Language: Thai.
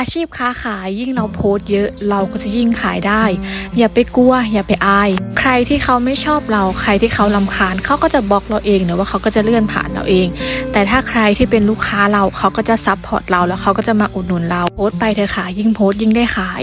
อาชีพค้าขายยิ่งเราโพสต์เยอะเราก็จะยิ่งขายได้ อย่าไปกลัว อย่าไปอาย ใครที่เขาไม่ชอบเรา ใครที่เขาลำคาญเขาก็จะบล็อกเราเองหรือว่าเขาก็จะเลื่อนผ่านเราเอง แต่ถ้าใครที่เป็นลูกค้าเราเขาก็จะซัพพอร์ตเราแล้วเขาก็จะมาอุดหนุนเราโพสต์ไปเถอะค่ะยิ่งโพสต์ยิ่งได้ขาย